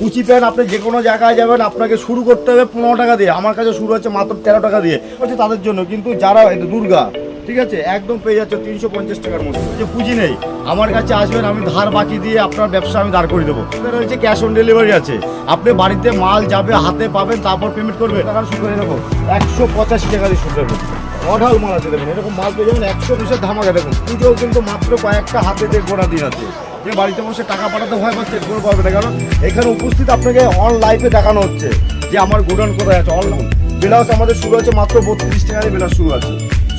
কুচি প্যান্ট আপনি যে কোনো জায়গায় যাবেন, আপনাকে শুরু করতে হবে পনেরো টাকা দিয়ে। আমার কাছে শুরু হচ্ছে মাত্র তেরো টাকা দিয়ে। হচ্ছে তাদের জন্য, কিন্তু যারা এটা দুর্গা, ঠিক আছে? একদম পেয়ে যাচ্ছে তিনশো পঞ্চাশ টাকার মধ্যে। যে পুঁজি নেই, আমার কাছে আসবেন, আমি ধার বাকি দিয়ে আপনার ব্যবসা আমি দাঁড় করে দেবো। রয়েছে ক্যাশ অন ডেলিভারি আছে। আপনি বাড়িতে মাল যাবে, হাতে পাবেন, তারপর পেমেন্ট করবেন। টাকা শুরু করে দেবো একশো পঁচাশি টাকা দিয়ে শুরু অঢাল মাল আছে, দেখুন, এরকম মাল পেয়ে যাবেন, একশো দুশো ধামাকা, দেখুন। পুজোও কিন্তু মাত্র কয়েকটা হাতে দিয়ে গোড়া দিন আছে। যে বাড়িতে বসে টাকা পাঠাতে ভয় পাচ্ছে কোনো পারবে না কারণ এখানে উপস্থিত আপনাকে অন লাইফে দেখানো হচ্ছে যে আমার গোডাউন কোথায় আছে। অনলাইন ব্লাউজ আমাদের শুরু হচ্ছে মাত্র বত্রিশ টাকা দিয়ে ব্লাউজ শুরু আছে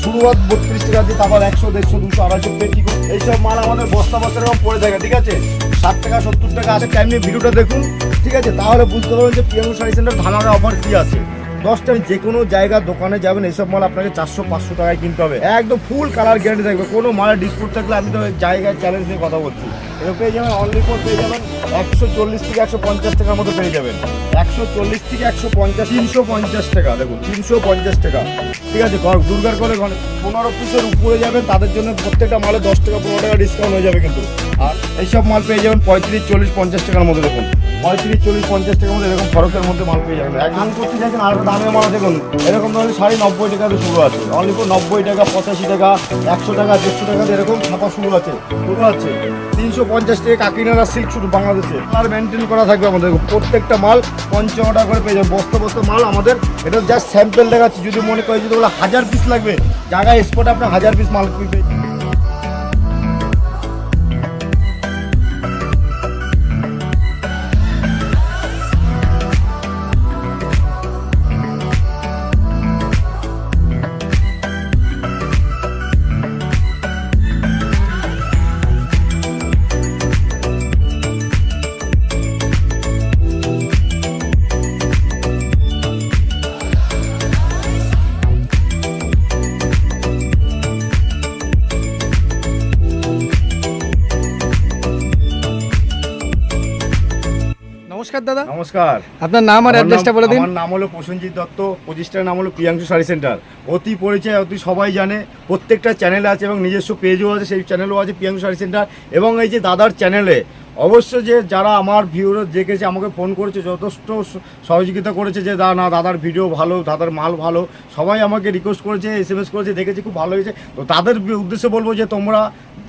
শুরুয়াত বত্রিশ টাকা দিয়ে তারপর একশো, দেড়শো, দুশো, আড়াইশো পেটি এইসব মাল আমাদের বস্তা বস্তা এরকম পড়ে থাকে, ঠিক আছে? ষাট টাকা, সত্তর টাকা আছে টাইম নিয়ে ভিডিওটা দেখুন, ঠিক আছে? তাহলে বুঝতে পারবেন যে পিএম শাড়ি সেন্টার ধামাকা অফার কী আছে। দশ টাইম যে কোনো জায়গার দোকানে যাবেন এইসব মাল আপনাকে চারশো, পাঁচশো টাকায় কিনতে হবে। একদম ফুল কালার গ্যারান্টি থাকবে। কোনো মালের ডিসপুট থাকলে আমি তো জায়গায় চ্যালেঞ্জ নিয়ে কথা বলছি। এবার পেয়ে যাবেন অনলি ফোর পেয়ে যাবেন, একশো চল্লিশ থেকে একশো পঞ্চাশ টাকার মতো পেয়ে যাবেন। একশো চল্লিশ থেকে একশো পঞ্চাশ, তিনশো পঞ্চাশ টাকা, দেখুন, তিনশো পঞ্চাশ টাকা। ঠিক আছে, ঘর দুর্গার করে ঘরে পনেরো পিসের উপরে যাবেন তাদের জন্য প্রত্যেকটা মালে দশ টাকা, পনেরো টাকা ডিসকাউন্ট হয়ে যাবে কিন্তু। আর এইসব মাল পেয়ে যাবেন পঁয়ত্রিশ, চল্লিশ, পঞ্চাশ টাকার মতো, দেখুন। পঁয়ত্রিশ, চল্লিশ, পঞ্চাশ টাকার মধ্যে এরকম ফরকের মধ্যে মাল পেয়ে যাবেন। একদম করতে চাইছেন আর দামের মাল দেখুন। এরকম ধরনের সাড়ে নব্বই টাকা শুরু আছে। অনলি নব্বই টাকা, পঁচাশি টাকা, একশো টাকা, দেড়শো টাকা এরকম ছাপা শুরু আছে। শুরু আছে। তিনশো পঞ্চাশ টাকা কাকিনারা সিল্ক শুধু বাংলাদেশে। আর মেনটেন করা থাকবে আমাদের। প্রত্যেকটা মাল পঞ্চান্ন টাকা করে পেয়ে যাবে বস্তা বস্তা মাল আমাদের। এটা জাস্ট স্যাম্পেল দেখাচ্ছি। যদি মনে করে যদি বলে হাজার পিস লাগবে, জায়গায় স্পটে আপনার হাজার পিস মাল পেয়ে নমস্কার দাদা। নমস্কার। আপনার নাম আর অ্যাড্রেসটা বলে দিন। আমার নাম হলো প্রসেনজিৎ দত্ত প্রতিষ্ঠার নাম হলো প্রিয়াংশু শাড়ি সেন্টার। অতি পরিচয় অতি সবাই জানে প্রত্যেকটা চ্যানেল আছে এবং নিজস্ব পেজও আছে সেই চ্যানেলও আছে প্রিয়াংশু শাড়ি সেন্টার এবং এই যে দাদার চ্যানেলে অবশ্য যে যারা আমার ভিডিও দেখেছে আমাকে ফোন করেছে যথেষ্ট সহযোগিতা করেছে যে দা না দাদার ভিডিও ভালো দাদার মাল ভালো। সবাই আমাকে রিকোয়েস্ট করেছে এস এম এস করেছে দেখেছি খুব ভালো হয়েছে। তো তাদের উদ্দেশ্যে বলব যে তোমরা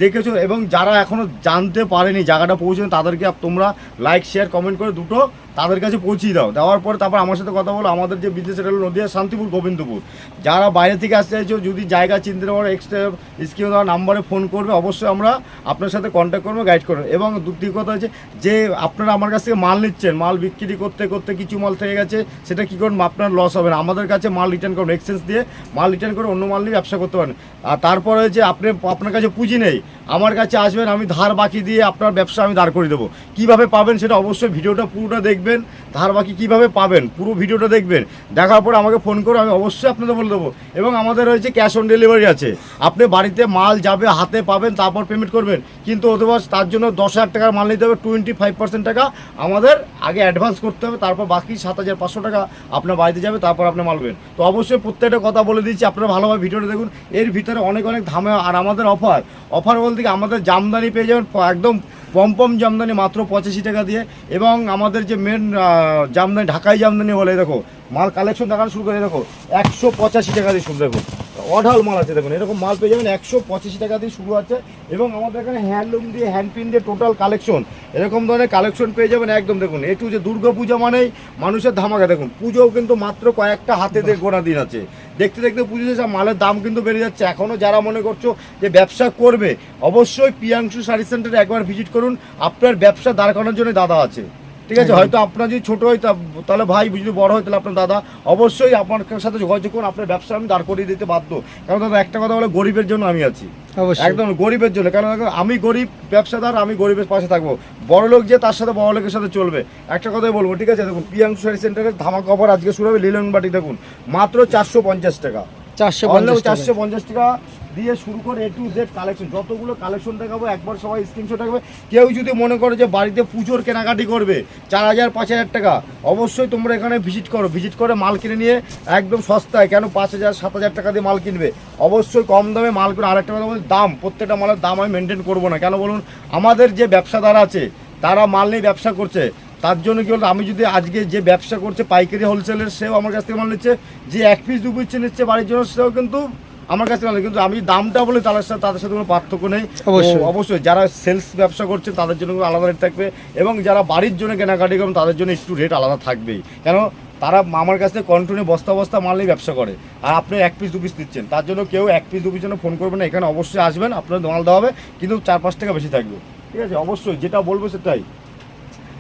দেখেছ এবং যারা এখনও জানতে পারেনি, জায়গাটা পৌঁছেনি, তাদেরকে তোমরা লাইক শেয়ার কমেন্ট করে দুটো তাদের কাছে পৌঁছিয়ে দাও। দেওয়ার পরে তারপর আমার সাথে কথা বলো। আমাদের যে বিদেশের হলো নদীয়া, শান্তিপুর, গোবিন্দপুর। যারা বাইরে থেকে আসতে চাইছো, যদি জায়গা চিনতে পারো এক্সট্রা স্ক্রিনে দেওয়া নাম্বারে ফোন করবে, অবশ্যই আমরা আপনার সাথে কন্ট্যাক্ট করব গাইড করব। এবং দ্বিতীয় কথা হচ্ছে যে, আপনারা আমার কাছ থেকে মাল নিচ্ছেন, মাল বিক্রি করতে করতে কিছু মাল থেকে গেছে, সেটা কী করুন, আপনার লস হবে না। আমাদের কাছে মাল রিটার্ন করুন এক্সচেঞ্জ দিয়ে মাল রিটার্ন করে অন্য মাল নিয়ে ব্যবসা করতে পারেন। আর তারপরে হচ্ছে আপনি, আপনার কাছে পুঁজি নেই, আমার কাছে আসবেন, আমি ধার বাকি দিয়ে আপনার ব্যবসা আমি দাঁড় করে দেবো। কীভাবে পাবেন সেটা অবশ্যই ভিডিওটা পুরোটা দেখবেন, ধার বাকি কীভাবে পাবেন পুরো ভিডিওটা দেখবেন। দেখার পর আমাকে ফোন করে আমি অবশ্যই আপনাদের বলে দেবো। এবং আমাদের রয়েছে ক্যাশ অন ডেলিভারি আছে, আপনি বাড়িতে মাল যাবে, হাতে পাবেন, তারপর পেমেন্ট করবেন। কিন্তু অথবা তার জন্য দশ হাজার টাকার মাল নিতে হবে টোয়েন্টি ফাইভ পার্সেন্ট টাকা আমাদের আগে অ্যাডভান্স করতে হবে, তারপর বাকি সাত হাজার পাঁচশো টাকা আপনার বাড়িতে যাবে, তারপর আপনি মালবেন তো অবশ্যই প্রত্যেকটা কথা বলে দিচ্ছি, আপনারা ভালোভাবে ভিডিওটা দেখুন। এর ভিতরে অনেক অনেক ধামে আর আমাদের অফার। অফার বলতে কি আমাদের জামদানি পেয়ে যাবেন একদম পমপম জামদানি মাত্র পঁচাশি টাকা দিয়ে। এবং আমাদের যে মেন জামদানি, ঢাকাই জামদানি বলে দেখো, মাল কালেকশন দেখানো শুরু করে দেখো, একশো পঁচাশি টাকা দিয়ে শুরু, দেখো। অঢাল মাল আছে, দেখুন, এরকম মাল পেয়ে যাবেন একশো পঁচাশি টাকা দিয়ে শুরু আছে। এবং আমাদের এখানে হ্যান্ডলুম দিয়ে হ্যান্ড প্রিন্ট দিয়ে টোটাল কালেকশন এরকম ধরনের কালেকশন পেয়ে যাবেন একদম, দেখুন একটু যে দুর্গা পূজা মানেই মানুষের ধামাকা, দেখুন, পুজোও কিন্তু মাত্র কয়েকটা হাতে দিয়ে গোনা দিন আছে। দেখতে দেখতে পুজো যে মালের দাম কিন্তু বেড়ে যাচ্ছে। এখনও যারা মনে করছ যে ব্যবসা করবে, অবশ্যই পিয়াংশু শাড়ি সেন্টারে একবার ভিজিট করুন। আপনার ব্যবসা দাঁড় করানোর জন্য দাদা আছে। ঠিক আছে হয়তো আপনার যদি ছোট হয় তাহলে ভাই যদি বড় হয় তাহলে আপনার দাদা। অবশ্যই আপনার সাথে যোগাযোগ করুন আপনার ব্যবসা আমি দাঁড় করিয়ে দিতে বাধ্য। কারণ দাদা একটা কথা বলে গরিবের জন্য আমি আছি। একদম গরিবের জন্য। কারণ আমি গরিব ব্যবসাদার আমি গরিবের পাশে থাকব। বড় লোক যে তার সাথে বড় লোকের সাথে চলবে। একটা কথাই বলব ঠিক আছে? দেখুন পিয়াংশু শাড়ি সেন্টারের ধামাকা অফার আজকে শুরু হবে লিলন বাটি দেখুন। মাত্র চারশো পঞ্চাশ টাকা। চারশো চারশো পঞ্চাশ টাকা। দিয়ে শুরু করে এ টু জেড কালেকশন যতগুলো কালেকশন দেখাবো, একবার সবাই স্ক্রিনশট রাখবে কেউ যদি মনে করে যে বাড়িতে পুজোর কেনাকাটি করবে, চার হাজার, পাঁচ হাজার টাকা, অবশ্যই তোমরা এখানে ভিজিট করো। ভিজিট করে মাল কিনে নিয়ে একদম সস্তায়, কেন পাঁচ হাজার, সাত হাজার টাকা দিয়ে মাল কিনবে? অবশ্যই কম দামে মাল করে আরেকটা কথা বলছি দাম, প্রত্যেকটা মালের দাম আমি মেনটেন করব না। কেন বলুন? আমাদের যে ব্যবসাদার আছে, তারা মাল নিয়ে ব্যবসা করছে। তার জন্য কি বলতো? আমি যদি আজকে যে ব্যবসা করছে পাইকারি হোলসেলের সেও আমার কাছ থেকে মাল নিচ্ছে। যে এক পিস দু পিস নিচ্ছে বাড়ির জন্য, সেও কিন্তু আমার কাছে নিচ্ছে। কিন্তু আমি দামটা বলে তাদের সাথে তাদের সাথে কোনো পার্থক্য নেই। অবশ্যই। অবশ্যই যারা সেলস ব্যবসা করছে তাদের জন্য কোনো আলাদা রেট থাকবে এবং যারা বাড়ির জন্য কেনাকাটি করবেন তাদের জন্য একটু রেট আলাদা থাকবেই। কেন? তারা আমার কাছে কন্টিনিউ বস্তা বস্তা মালেই ব্যবসা করে। আর আপনি এক পিস দু পিস দিচ্ছেন। তার জন্য কেউ এক পিস দু পিস জন্য ফোন করবেন না। এখানে অবশ্যই আসবেন আপনার মাল দেওয়া হবে কিন্তু চার পাঁচ টাকা বেশি থাকবে। ঠিক আছে? অবশ্যই যেটা বলব সেটাই।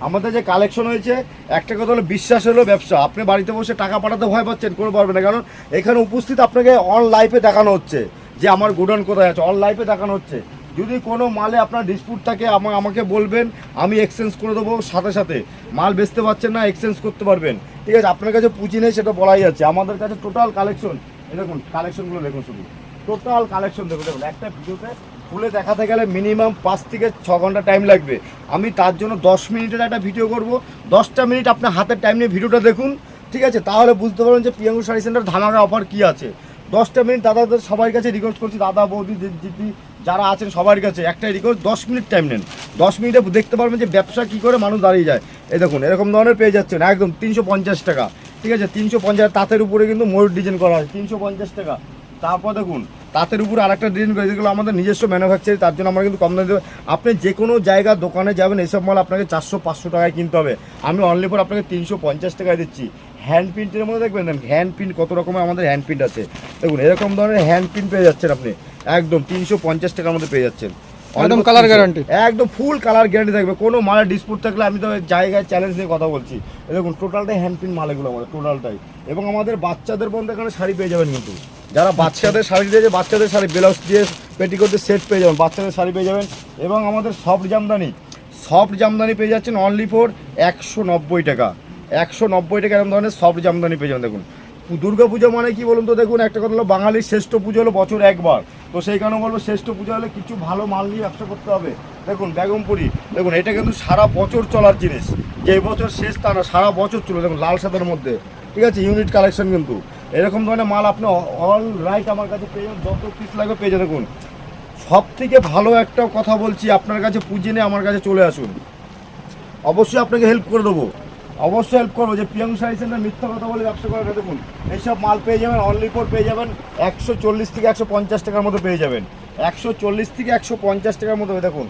আমাদের যে কালেকশন হয়েছে, একটা কথা হলো বিশ্বাস হলো ব্যবসা। আপনি বাড়িতে বসে টাকা পাঠাতে ভয় পাচ্ছেন, কোনো পারবেন না। কারণ এখানে উপস্থিত আপনাকে অন লাইফে দেখানো হচ্ছে যে আমার গোডাউন কোথায় আছে। অন লাইফে দেখানো হচ্ছে। যদি কোনো মালে আপনার ডিসপুট থাকে, আমা- আমাকে বলবেন, আমি এক্সচেঞ্জ করে দেবো সাথে সাথে। মাল বেচতে পারছেন না এক্সচেঞ্জ করতে পারবেন। ঠিক আছে, আপনার কাছে পুঁজি নেই, সেটা বলাই যাচ্ছে। আমাদের কাছে টোটাল কালেকশন দেখুন কালেকশনগুলো দেখুন শুধু। টোটাল কালেকশন দেখুন দেখুন, একটা ভিডিওতে খুলে দেখাতে গেলে মিনিমাম পাঁচ থেকে ছ ঘণ্টা টাইম লাগবে। আমি তার জন্য দশ মিনিটের একটা ভিডিও করব। দশটা মিনিট আপনার হাতের টাইম নিয়ে ভিডিওটা দেখুন, ঠিক আছে? তাহলে বুঝতে পারবেন যে পিয়াঙ্গু শাড়ি সেন্টার ধামাকা অফার কী আছে। দশটা মিনিট দাদাদের সবার কাছে রিকোয়েস্ট করছি, দাদা, বৌদি, দিদি, যারা আছেন সবার কাছে, একটাই রিকোয়েস্ট দশ মিনিট টাইম নেন। দশ মিনিটে দেখতে পারবেন যে ব্যবসা কী করে মানুষ দাঁড়িয়ে যায়। এই দেখুন, এরকম ধরনের পেয়ে যাচ্ছেন, একদম তিনশো পঞ্চাশ টাকা, ঠিক আছে? তিনশো পঞ্চাশ, তাঁতের উপরে কিন্তু ময়ূর ডিজাইন করা হয় তিনশো পঞ্চাশ টাকা। তারপর দেখুন তাঁতের উপর আরেকটা ডিজাইন করে, যেগুলো আমাদের নিজস্ব ম্যানুফ্যাকচারি তার জন্য আমরা কিন্তু কম দামে আপনি যে কোনো জায়গার দোকানে যাবেন, এসব মাল আপনাকে চারশো, পাঁচশো টাকায় কিনতে হবে। আমি অনলি ফর আপনাকে তিনশো পঞ্চাশ টাকায় দিচ্ছি। হ্যান্ড প্রিন্টের মধ্যে দেখবেন হ্যান্ড প্রিন্ট কত রকমের আমাদের হ্যান্ড প্রিন্ট আছে। দেখুন, এরকম ধরনের হ্যান্ড প্রিন্ট পেয়ে যাচ্ছেন আপনি। একদম, তিনশো পঞ্চাশ টাকার মধ্যে পেয়ে যাচ্ছেন। একদম colour guarantee। একদম ফুল কালার গ্যারান্টি থাকবে। কোনো মালের ডিসপুট থাকলে আমি তো জায়গায় চ্যালেঞ্জ নিয়ে কথা বলছি। দেখুন টোটালটাই হ্যান্ড প্রিন্ট মাল এগুলো আমাদের টোটালটাই এবং আমাদের বাচ্চাদের বন্ধু এখানে শাড়ি পেয়ে যাবেন কিন্তু। যারা বাচ্চাদের শাড়ি দিয়েছে বাচ্চাদের শাড়ি ব্লাউজ দিয়ে পেটিকোটের সেট পেয়ে যাবেন বাচ্চাদের শাড়ি পেয়ে যাবেন। এবং আমাদের সফট জামদানি সফট জামদানি পেয়ে যাচ্ছেন অনলি ফর একশো নব্বই টাকা। একশো নব্বই টাকা এরকম ধরনের সফট জামদানি পেয়ে যাবেন দেখুন। দুর্গা পুজো মানে কি বলুন তো দেখুন, একটা কথা হলো বাঙালির শ্রেষ্ঠ পুজো হলো বছর একবার। তো সেই কারণে বলব শ্রেষ্ঠ পুজো হলে কিছু ভালো মাল নিয়ে ব্যবসা করতে হবে। দেখুন, বেগমপুরি, দেখুন, এটা কিন্তু সারা বছর চলার জিনিস। যে বছর শেষ তা না, সারা বছর চলে দেখুন, লাল সাদার মধ্যে। ঠিক আছে, ইউনিট কালেকশন কিন্তু। এরকম ধরনের মাল আপনি অল রাইট আমার কাছে পেয়ে যাবেন, যত পিস লাগবে পেয়ে যাবেন। দেখুন সব থেকে ভালো একটা কথা বলছি, আপনার কাছে পুঁজি নিয়ে আমার কাছে চলে আসুন। অবশ্যই আপনাকে হেল্প করে দেবো। অবশ্যই হেল্প করব। যে পিয়াং শাড়ি সেন্টার মিথ্যা কথা বলে ব্যবসা করে দেখুন এইসব মাল পেয়ে যাবেন অনলি ফোর পেয়ে যাবেন একশো চল্লিশ থেকে একশো পঞ্চাশ টাকার মতো পেয়ে যাবেন। একশো চল্লিশ থেকে একশো পঞ্চাশ টাকার মতো দেখুন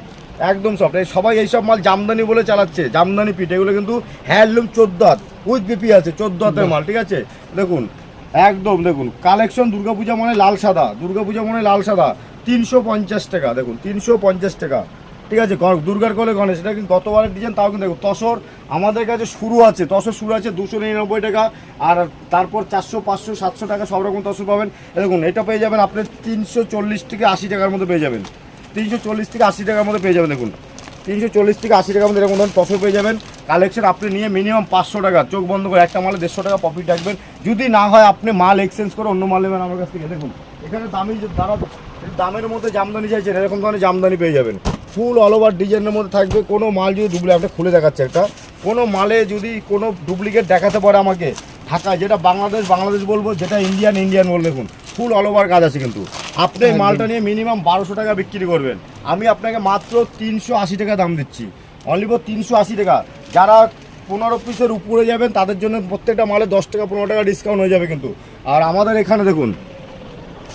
একদম সব এই সবাই এইসব মাল জামদানি বলে চালাচ্ছে জামদানি পিঠ এগুলো কিন্তু হ্যান্ডলুম চোদ্দ হাত উইথ বিপি আছে চোদ্দ হাতের মাল ঠিক আছে? দেখুন একদম দেখুন কালেকশন দুর্গাপূজা মানে লাল সাদা দুর্গাপূজা মানে লাল সাদা তিনশো পঞ্চাশ টাকা দেখুন তিনশো পঞ্চাশ টাকা। ঠিক আছে দুর্গার কোলে গণেশ, এটা কিন্তু গতবারের ডিজাইন তাও কিন্তু দেখুন তসর আমাদের কাছে শুরু আছে, তসর শুরু আছে দুশো নিরানব্বই টাকা, আর তারপর চারশো, পাঁচশো, সাতশো টাকা সব রকম তসর পাবেন। দেখুন, এটা পেয়ে যাবেন আপনি তিনশো চল্লিশ থেকে আশি টাকার মধ্যে পেয়ে যাবেন। তিনশো চল্লিশ থেকে আশি টাকার মধ্যে পেয়ে যাবেন, দেখুন। তিনশো চল্লিশ থেকে আশি টাকার মধ্যে এরকম ধরুন তসর পেয়ে যাবেন। কালেকশন আপনি নিয়ে মিনিমাম পাঁচশো টাকা, চোখ বন্ধ করে একটা মালে দেড়শো টাকা প্রফিট রাখবেন। যদি না হয় আপনি মাল এক্সচেঞ্জ করে অন্য মাল নেবেন আমার কাছ থেকে। দেখুন, এখানে দামি যে দ্বারা দামের মধ্যে জামদানি চাইছেন, এরকম ধরনের জামদানি পেয়ে যাবেন। ফুল অল ওভার ডিজাইনের মধ্যে থাকবে। কোনো মাল যদি ডুপ্লিকেট আপনি খুলে দেখাচ্ছে একটা কোনো মালে যদি কোনো ডুপ্লিকেট দেখাতে পারে আমাকে ঢাকা যেটা বাংলাদেশ বাংলাদেশ বলব যেটা ইন্ডিয়ান ইন্ডিয়ান বলব দেখুন ফুল অল ওভার কাজ আছে কিন্তু। আপনি মালটা নিয়ে মিনিমাম বারোশো টাকা বিক্রি করবেন। আমি আপনাকে মাত্র তিনশো আশি টাকা দাম দিচ্ছি। অনলি ফর তিনশো আশি টাকা। যারা পনেরো পিসের উপরে যাবেন তাদের জন্য প্রত্যেকটা মালে দশ টাকা পনেরো টাকা ডিসকাউন্ট হয়ে যাবে কিন্তু। আর আমাদের এখানে দেখুন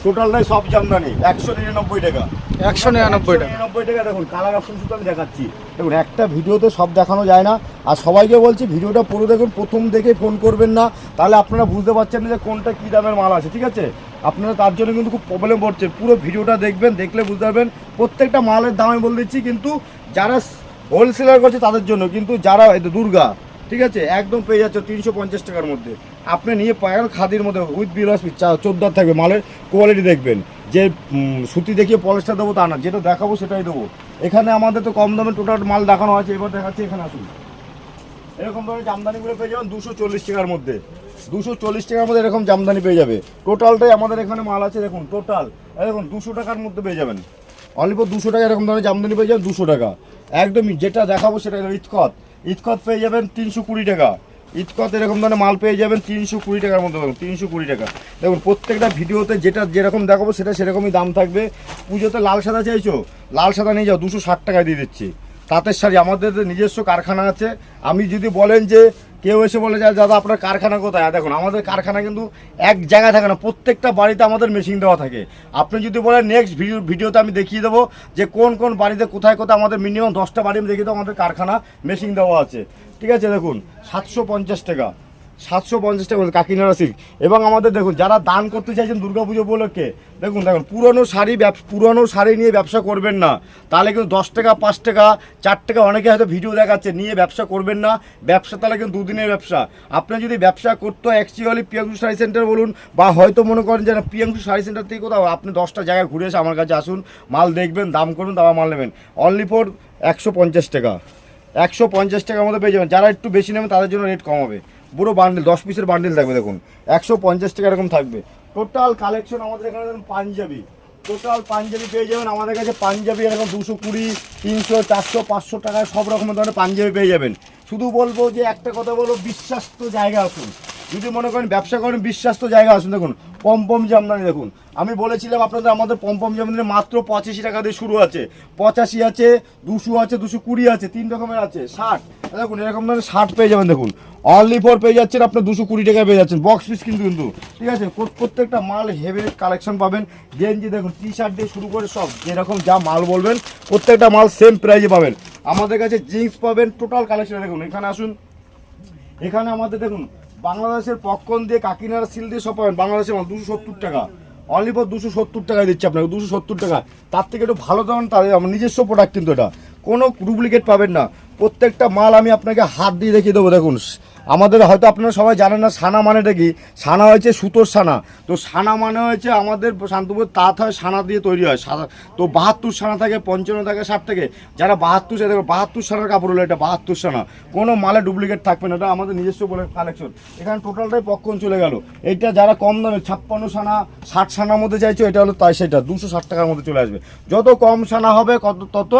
টোটালটাই সব জামদানি। একশো নিরানব্বই টাকা। একশো নিরানব্বই টাকা। নিরানব্বই টাকা দেখুন কালার অপশন শুধু আমি দেখাচ্ছি। দেখুন একটা ভিডিওতে সব দেখানো যায় না। আর সবাইকে বলছি ভিডিওটা পুরো দেখুন প্রথম দেখে ফোন করবেন না। তাহলে আপনারা বুঝতে পারছেন না যে কোনটা কী দামের মাল আছে ঠিক আছে? আপনারা তার জন্য কিন্তু খুব প্রবলেম পড়ছে পুরো ভিডিওটা দেখবেন দেখলে বুঝতে পারবেন। প্রত্যেকটা মালের দাম আমি বলে দিচ্ছি কিন্তু যারা হোলসেলার করছে তাদের জন্য কিন্তু যারা দুর্গা ঠিক আছে? একদম পেয়ে যাচ্ছে তিনশো পঞ্চাশ টাকার মধ্যে। আপনি নিয়ে পায়ের খাদির মধ্যে উইথ বিলাস চোদ্দ থাকবে, মালের কোয়ালিটি দেখবেন। যে সুতি দেখিয়ে পলিশটা দেবো তা না, যেটা দেখাবো সেটাই দেবো। এখানে আমাদের তো কম দামে টোটাল মাল দেখানো আছে, এবার দেখাচ্ছি, এখানে আসুন। এরকম ধরনের জামদানিগুলো পেয়ে যাবেন দুশো চল্লিশ টাকার মধ্যে। দুশো চল্লিশ টাকার মধ্যে এরকম জামদানি পেয়ে যাবে। টোটালটাই আমাদের এখানে মাল আছে, দেখুন টোটাল দেখুন, দুশো টাকার মধ্যে পেয়ে যাবেন। ফর দুশো টাকা এরকম ধরনের জামদানি পেয়ে যাবেন দুশো টাকা। একদমই যেটা দেখাবো সেটা ইতকত ইতকত পেয়ে যাবেন তিনশো কুড়ি টাকা। ইতকত এরকম ধরনের মাল পেয়ে যাবেন তিনশো কুড়ি টাকার মতো দেখুন, তিনশো কুড়ি টাকা। দেখুন, প্রত্যেকটা ভিডিওতে যেটা যেরকম দেখাবো সেটা সেরকমই দাম থাকবে। পুজোতে লাল সাদা চাইছো? লাল সাদা নিয়ে যাও, দুশো ষাট টাকায় দিয়ে দিচ্ছি। তাঁতের শাড়ি, আমাদের নিজস্ব কারখানা আছে। আমি যদি বলেন যে কেউ এসে বলে যে, দাদা, আপনার কারখানা কোথায়? দেখুন, আমাদের কারখানা কিন্তু এক জায়গায় থাকে না, প্রত্যেকটা বাড়িতে আমাদের মেশিন দেওয়া থাকে। আপনি যদি বলেন, নেক্সট ভিডিও, ভিডিওতে আমি দেখিয়ে দেবো যে, কোন কোন বাড়িতে কোথায় কোথায় আমাদের মিনিমাম দশটা বাড়ি আমি দেখিয়ে দেবো, আমাদের কারখানা মেশিন দেওয়া আছে। ঠিক আছে, দেখুন, সাতশো পঞ্চাশ টাকা। সাতশো পঞ্চাশ টাকা কাকিনাড়া সিল্ক এবং আমাদের দেখুন, যারা দান করতে চাইছেন দুর্গাপুজো উপলক্ষে, দেখুন দেখুন, পুরনো শাড়ি পুরনো শাড়ি নিয়ে ব্যবসা করবেন না। তাহলে কিন্তু দশ টাকা, পাঁচ টাকা, চার টাকা অনেকে হয়তো ভিডিও দেখাচ্ছে, নিয়ে ব্যবসা করবেন না। ব্যবসা তাহলে কিন্তু দুদিনের ব্যবসা। আপনি যদি ব্যবসা করতে অ্যাকচুয়ালি পিয়াংশু শাড়ি সেন্টার বলুন, বা হয়তো মনে করেন যে পিয়াংশু শাড়ি সেন্টার থেকে কোথাও, আপনি দশটা জায়গায় ঘুরে এসে আমার কাছে আসুন, মাল দেখবেন, দাম করুন তারপর মাল নেবেন। অনলি ফর একশো পঞ্চাশ টাকা। একশো পঞ্চাশ টাকার মধ্যে পেয়ে যাবেন। যারা একটু বেশি নেবেন, তাদের জন্য রেট কমাবে পুরো বান্ডেল দশ পিসের বান্ডেল থাকবে, দেখুন। একশো পঞ্চাশ টাকা এরকম থাকবে। টোটাল কালেকশন আমাদের এখানে দেখুন পাঞ্জাবি। টোটাল পাঞ্জাবি পেয়ে যাবেন, আমাদের কাছে পাঞ্জাবি এরকম দুশো কুড়ি, তিনশো, চারশো, পাঁচশো টাকায় সব রকমের ধরনের পাঞ্জাবি পেয়ে যাবেন। শুধু বলব যে একটা কথা বলব বিশ্বাস্ত জায়গা আসুন। যদি মনে করেন ব্যবসা করেন, বিশ্বাস্ত জায়গা আসুন। দেখুন পম্পম জামদানি দেখুন। আমি বলেছিলাম আপনাদের, আমাদের পম্পম জামদানি মাত্র পঁচাশি টাকা দিয়ে শুরু আছে। পঁচাশি আছে, দুশো আছে, দুশো কুড়ি আছে, তিন রকমের আছে, ষাট। দেখুন, এরকম ধরনের ষাট পেয়ে যাবেন, দেখুন। অনলি ফোর পেয়ে যাচ্ছেন আপনার দুশো কুড়ি টাকা পেয়ে যাচ্ছেন। বক্স পিস কিন্তু কিন্তু। ঠিক আছে? প্রত- প্রত্যেকটা মাল হেভি কালেকশন পাবেন। গেঞ্জি দেখুন টি শার্ট দিয়ে শুরু করে সব, যেরকম যা মাল বলবেন, প্রত্যেকটা মাল সেম প্রাইজে পাবেন। আমাদের কাছে জিন্স পাবেন টোটাল কালেকশন দেখুন, এখানে আসুন। এখানে আমাদের দেখুন, বাংলাদেশের পক্ষণ দিয়ে কাকিনার সিল দিয়ে সব পাবেন। বাংলাদেশের দুশো সত্তর টাকা। অনলি দুশো সত্তর টাকায় দিচ্ছে আপনাকে, দুশো সত্তর টাকা। তার থেকে একটু ভালো দাম তাদের আমার নিজস্ব প্রোডাক্ট কিন্তু এটা। কোনো ডুপ্লিকেট পাবেন না। প্রত্যেকটা মাল আমি আপনাকে হাত দিয়ে দেখিয়ে দেবো, দেখুন। আমাদের হয়তো আপনারা সবাই জানেন না, সানা মানেটা কি? সানা হয়েছে সুতোর সানা। তো সানা মানে হয়েছে আমাদের শান্তপুর, তাঁত হয় সানা দিয়ে তৈরি হয়। তো বাহাত্তর সানা থাকে, পঞ্চান্ন থাকে, ষাট থেকে। যারা বাহাত্তর সে দেখো, বাহাত্তর সানার কাপড় হলো এটা বাহাত্তর সানা। কোনো মালে ডুপ্লিকেট থাকবে না, এটা আমাদের নিজস্ব বলে কালেকশন এখানে টোটালটাই পক্ষণ চলে গেল। এইটা যারা কম দামে, ছাপ্পান্ন সানা, ষাট সানার মধ্যে চাইছো, এটা হলো তাই সেটা, দুশো ষাট টাকার মধ্যে চলে আসবে। যত কম সানা হবে, কত তত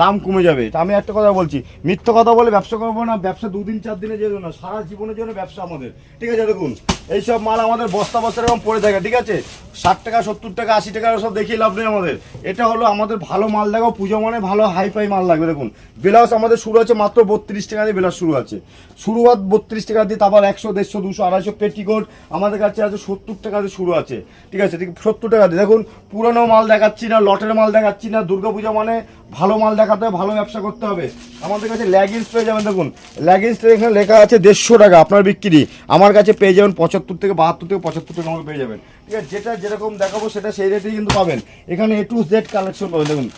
দাম কমে যাবে। আমি একটা কথা বলছি, মিথ্যে কথা বলে ব্যবসা করব না, ব্যবসা দুদিন চার দিনে যেত না। সারা জীবনের জন্য ব্যবসা আমাদের। ঠিক আছে দেখুন। এইসব মাল আমাদের বস্তা বস্তা এরকম পড়ে থাকে, ঠিক আছে? ষাট টাকা, সত্তর টাকা, আশি টাকা সব দেখিয়ে লাভ নেই আমাদের। এটা হলো আমাদের ভালো মাল দেখো, পুজো মানে ভালো হাই ফাই মাল লাগবে, দেখুন। ব্লাউজ আমাদের শুরু আছে মাত্র বত্রিশ টাকা দিয়ে ব্লাউজ শুরু আছে শুরুয়াত বত্রিশ টাকা দিয়ে তারপর একশো, দেড়শো, দুশো, আড়াইশো পেটিকোট আমাদের কাছে আছে সত্তর টাকা দিয়ে শুরু আছে, ঠিক আছে? ঠিক সত্তর টাকা দিয়ে। দেখুন, পুরনো মাল দেখাচ্ছি না, লটের মাল দেখাচ্ছি না, দুর্গাপূজা মানে ভালো মাল দেখাতে হবে, ভালো ব্যবসা করতে হবে। আমাদের কাছে ল্যাগিংস পেয়ে যাবেন, দেখুন। ল্যাগিংসটা এখানে লেখা আছে দেড়শো টাকা, আপনার বিক্রি। আমার কাছে পেয়ে যাবেন পঁচাত্তর থেকে বাহাত্তর থেকে পঁচাত্তর টাকা আমাকে পেয়ে যাবেন। ঠিক আছে, যেটা যেরকম দেখাবো সেটা সেই রেটেই কিন্তু পাবেন। এখানে এ টু জেড কালেকশন পাবেন। দেখুন,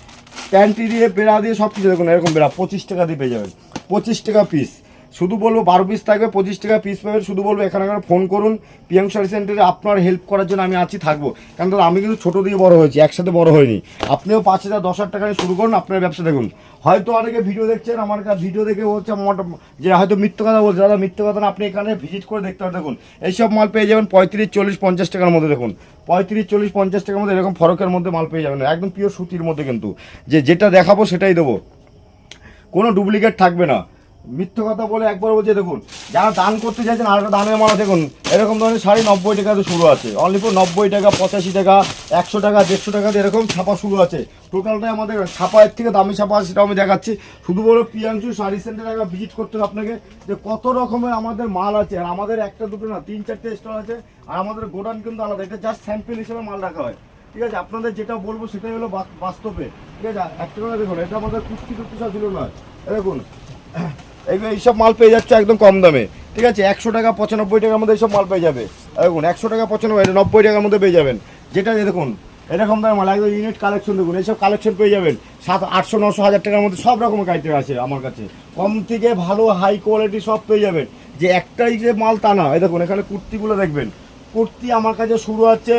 প্যান্টি দিয়ে, বেড়া দিয়ে সব কিছু দেখুন, এরকম বেড়া, পঁচিশ টাকা দিয়ে পেয়ে যাবেন। পঁচিশ টাকা পিস শুধু বলব বারো পিস থাকবে, পঁচিশ টাকা পিস পাবেন। শুধু বলব এখানে এখানে ফোন করুন। পিএম সার্ভিস সেন্টারে আপনার হেল্প করার জন্য আমি আছি, থাকব। কারণ আমি কিন্তু ছোটো দিয়ে বড় হয়েছি, একসাথে বড় হয়নি। আপনিও পাঁচ হাজার, দশ হাজার টাকা নিয়ে শুরু করুন, আপনার ব্যবসা দেখুন। হয়তো অনেকে ভিডিও দেখছেন, আমার ভিডিও দেখে হচ্ছে যে হয়তো মিথ্যে কথা বলছে। দাদা, মিথ্যে কথা না, আপনি এখানে ভিজিট করে দেখতে পারেন। দেখুন, এইসব মাল পেয়ে যাবেন পঁয়ত্রিশ, চল্লিশ, পঞ্চাশ টাকার মধ্যে, দেখুন। পঁয়ত্রিশ, চল্লিশ, পঞ্চাশ টাকার মধ্যে এরকম ফরকের মধ্যে মাল পেয়ে যাবেন। একদম পিওর সুতির মধ্যে কিন্তু। যে যেটা দেখাবো সেটাই দেবো। কোনো ডুপ্লিকেট থাকবে না। মিথ্যে কথা বলে একবার বলছে, দেখুন, যারা দান করতে চাইছেন আর একটা দানের মালা, দেখুন, এরকম ধরনের শাড়ি নব্বই টাকা তো শুরু আছে। অনলি ফর নব্বই টাকা, পঁচাশি টাকা, একশো টাকা, দেড়শো টাকা এরকম ছাপা শুরু আছে। টোটালটাই আমাদের ছাপা এর থেকে দামি ছাপা আছে, সেটাও আমি দেখাচ্ছি। শুধু বলো প্রিয়াংশু শাড়ি সেন্টারে একবার ভিজিট করতে হবে আপনাকে, যে কত রকমের আমাদের মাল আছে। আর আমাদের একটা দুটো না, তিন চারটে স্টল আছে, আর আমাদের গোডাউন কিন্তু আলাদা। এটা জাস্ট স্যাম্পল হিসেবে মাল রাখা হয়। ঠিক আছে? আপনাদের যেটা বলব, সেটাই হলো বাস- বাস্তবে। ঠিক আছে? একটা কথা দেখুন, এটা আমাদের কুস্তি টুস্তি সব ছিল না। দেখুন এইগুলো এইসব মাল পেয়ে যাচ্ছে একদম কম দামে। ঠিক আছে? একশো টাকা, পঁচানব্বই টাকার মধ্যে এইসব মাল পেয়ে যাবে। দেখুন, একশো টাকা, পঁচানব্বই নব্বই টাকার মধ্যে পেয়ে যাবেন। যেটা দেখুন এরকম দামের মাল, একদম ইউনিট কালেকশন দেখুন, এইসব কালেকশন পেয়ে যাবেন। সাত, আটশো, নশো হাজার টাকার মধ্যে সব রকমের আইটেম আছে আমার কাছে। কম থেকে ভালো হাই কোয়ালিটি সব পেয়ে যাবেন। যে একটাই যে মাল তা না দেখুন, এখানে কুর্তিগুলো দেখবেন। কুর্তি আমার কাছে শুরু আছে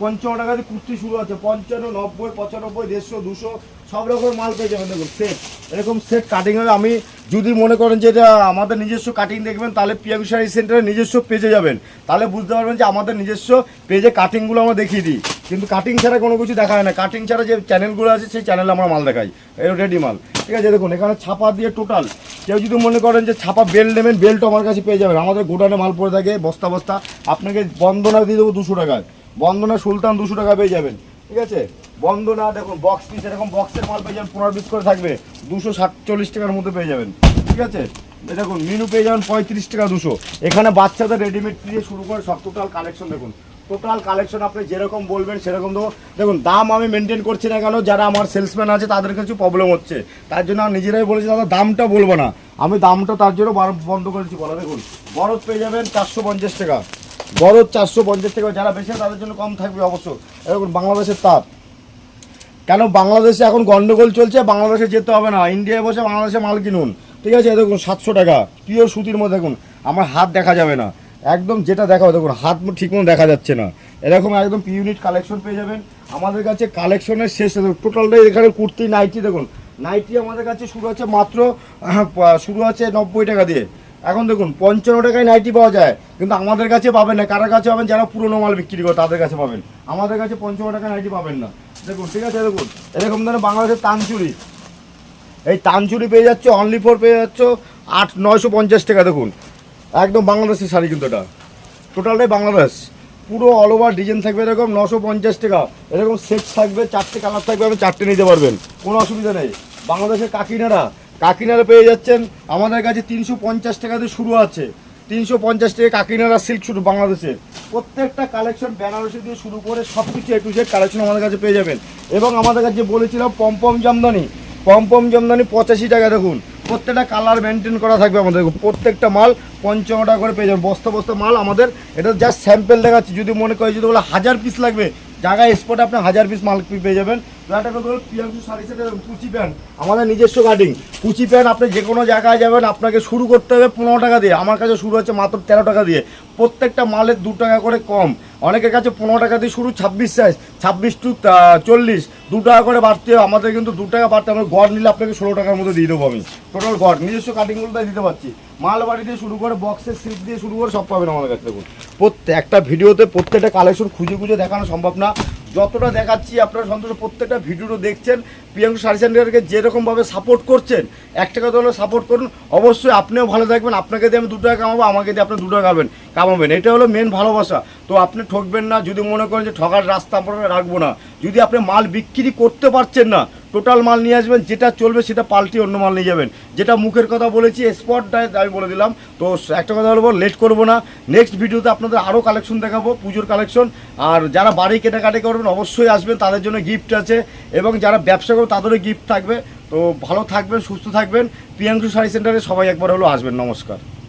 পঞ্চান্ন টাকা কুর্তি শুরু আছে। পঞ্চান্ন, নব্বই, পঁচানব্বই, দেড়শো, দুশো সব রকমের মাল পেয়ে যাবেন দেখুন সেট এরকম সেট কাটিং হবে আমি যদি মনে করেন যে এটা আমাদের নিজস্ব কাটিং দেখবেন, তাহলে পিয়াবি শাড়ি সেন্টারের নিজস্ব পেজে যাবেন। তাহলে বুঝতে পারবেন যে আমাদের নিজস্ব পেজে কাটিংগুলো আমরা দেখিয়ে দিই। কিন্তু কাটিং ছাড়া কোনো কিছু দেখা হয় না। কাটিং ছাড়া যে চ্যানেলগুলো আছে, সেই চ্যানেলে আমরা মাল দেখাই। এই রেডি মাল। ঠিক আছে, দেখুন, এখানে ছাপা দিয়ে টোটাল কেউ যদি মনে করেন যে ছাপা বেল্ট নেবেন বেল্ট আমার কাছে পেয়ে যাবেন। আমাদের গোডানে মাল পড়ে থাকে, বস্তা বস্তা। আপনাকে বন্দনা দিয়ে দেবো দুশো টাকায়। বন্দনা সুলতান দুশো টাকা পেয়ে যাবেন। ঠিক আছে? বন্ধ না দেখুন বক্স পিস এরকম বক্সের মাল পেয়ে যাবেন, পনেরো পিস করে থাকবে। দুশো সাতচল্লিশ টাকার মধ্যে পেয়ে যাবেন। ঠিক আছে? দেখুন মিনু পেয়ে যাবেন পঁয়ত্রিশ টাকা দুশো। এখানে বাচ্চাদের রেডিমেড দিয়ে শুরু করে সব টোটাল কালেকশন দেখুন। টোটাল কালেকশন আপনি যেরকম বলবেন, সেরকম দেবো। দেখুন, দাম আমি মেনটেন করছি না কেন, যারা আমার সেলসম্যান আছে, তাদের কিছু প্রবলেম হচ্ছে। তার জন্য আমি নিজেরাই বলেছি, দাদা, দামটা বলব না। আমি দামটা তার জন্য বন্ধ করেছি, বলা দেখুন। বরফ পেয়ে যাবেন চারশো পঞ্চাশ টাকা। বরফ চারশো পঞ্চাশ টাকা যারা বেশি তাদের জন্য কম থাকবে অবশ্য। এরকম বাংলাদেশের তাপ। কেন বাংলাদেশে এখন গন্ডগোল চলছে? বাংলাদেশে যেতে হবে না। ইন্ডিয়ায় বসে বাংলাদেশে মাল কিনুন। ঠিক আছে? দেখুন, সাতশো টাকা। পিওর সুতির মধ্যে দেখুন, আমার হাত দেখা যাবে না। একদম যেটা দেখাও, দেখুন, হাত ঠিক মতো দেখা যাচ্ছে না। এরকম একদম ইউনিট কালেকশন পেয়ে যাবেন। আমাদের কাছে কালেকশনের শেষ টোটালটাই এখানে কুর্তি নাইটি দেখুন। নাইটি আমাদের কাছে শুরু আছে মাত্র শুরু আছে নব্বই টাকা দিয়ে। এখন দেখুন, পঞ্চান্ন টাকায় নাইটি পাওয়া যায়, কিন্তু আমাদের কাছে পাবেন না। কারোর কাছে পাবেন যারা পুরোনো মাল বিক্রি করে, তাদের কাছে পাবেন। আমাদের কাছে পঞ্চান্ন টাকায় নাইটি পাবেন না। দেখুন, ঠিক আছে, দেখুন। এরকম ধরনের বাংলাদেশের তানচুরি। এই তানচুরি পেয়ে যাচ্ছে অনলি ফোর পেয়ে যাচ্ছে, আট, নয়শো পঞ্চাশ টাকা, দেখুন। একদম বাংলাদেশের শাড়ি কিন্তু এটা। টোটালটাই বাংলাদেশ। পুরো অল ওভার ডিজাইন থাকবে এরকম নশো পঞ্চাশ টাকা। এরকম সেট থাকবে, চারটে কালার থাকবে, আপনি চারটে নিতে পারবেন। কোনো অসুবিধা নেই। বাংলাদেশের কাকিনারা কাকিনারা পেয়ে যাচ্ছেন। আমাদের কাছে তিনশো পঞ্চাশ টাকাতে শুরু আছে। তিনশো পঞ্চাশ টাকা কাকিনারা সিল্ক শুরু বাংলাদেশে প্রত্যেকটা কালেকশন বেনারসি দিয়ে শুরু করে সব কিছু একটু কালেকশন আমাদের কাছে পেয়ে যাবেন। এবং আমাদের কাছে বলেছিলাম পম্পম জামদানি। পম্পম জামদানি পঁচাশি টাকা দেখুন। প্রত্যেকটা কালার মেনটেন করা থাকবে আমাদের। প্রত্যেকটা মাল পঞ্চান্ন টাকা করে পেয়ে যাবেন। বস্তা বস্তা মাল আমাদের। এটা জাস্ট স্যাম্পেল দেখাচ্ছি। যদি মনে করে, যদি বলে হাজার পিস লাগবে জায়গায় স্পটে আপনি হাজার পিস মাল পেয়ে যাবেন। কুচি প্যান্ট আমাদের নিজস্ব কাটিং কুচি প্যান্ট আপনি যে কোনো জায়গায় যাবেন, আপনাকে শুরু করতে হবে পনেরো টাকা দিয়ে। আমার কাছে শুরু হচ্ছে মাত্র তেরো টাকা দিয়ে। প্রত্যেকটা মালের দু টাকা করে কম। অনেকের কাছে পনেরো টাকা দিয়ে শুরু, ছাব্বিশ সাইজ ছাব্বিশ টু চল্লিশ। দু টাকা করে বাড়তে হবে, আমাদের কিন্তু দু টাকা বাড়তে আমরা গড় নিলে আপনাকে ষোলো টাকার মধ্যে দিয়ে দেবো আমি। টোটাল গড়, নিজস্ব কাটিংগুলো তাই দিতে পারছি। মালবাড়ি দিয়ে শুরু করে বক্সের সিট দিয়ে শুরু করে সব পাবেন আমাদের কাছে, দেখুন। প্রত্যেক, একটা ভিডিওতে প্রত্যেকটা কালেকশন খুঁজে খুঁজে দেখানো সম্ভব না। যতটা দেখাচ্ছি আপনারা সন্তোষ, প্রত্যেকটা ভিডিওটা দেখছেন। প্রিয়াঙ্কু সারি সেন্টারকে যেরকমভাবে সাপোর্ট করছেন, এক টাকা দলে সাপোর্ট করুন, অবশ্যই আপনিও ভালো থাকবেন। আপনাকে দিয়ে আমি দু টাকা কামাবো, আমাকে দিয়ে আপনি দু টাকা কামাবেন। কামাবেন। এটা হলো মেন ভালোবাসা। তো আপনি ঠকবেন না, যদি মনে করেন যে ঠকার রাস্তা আপনারা রাখব না, যদি আপনি মাল বিক্রি করতে পারছেন না টোটাল মাল নিয়ে আসবেন, যেটা চলবে সেটা পাল্টি অন্য মাল নিয়ে যাবেন। যেটা মুখের কথা বলেছি স্পটটায় আমি বলে দিলাম। তো একটা কথা বলব লেট করব না। নেক্সট ভিডিওতে আপনাদের আরও কালেকশন দেখাবো, পুজোর কালেকশন আর যারা বাড়ি কেনাকাটি করবেন, অবশ্যই আসবেন, তাদের জন্য গিফট আছে। এবং যারা ব্যবসা করবেন, তাদেরও গিফট থাকবে। তো ভালো থাকবেন, সুস্থ থাকবেন। প্রিয়াংশু শাড়ি সেন্টারে সবাই একবার হলো আসবেন। নমস্কার।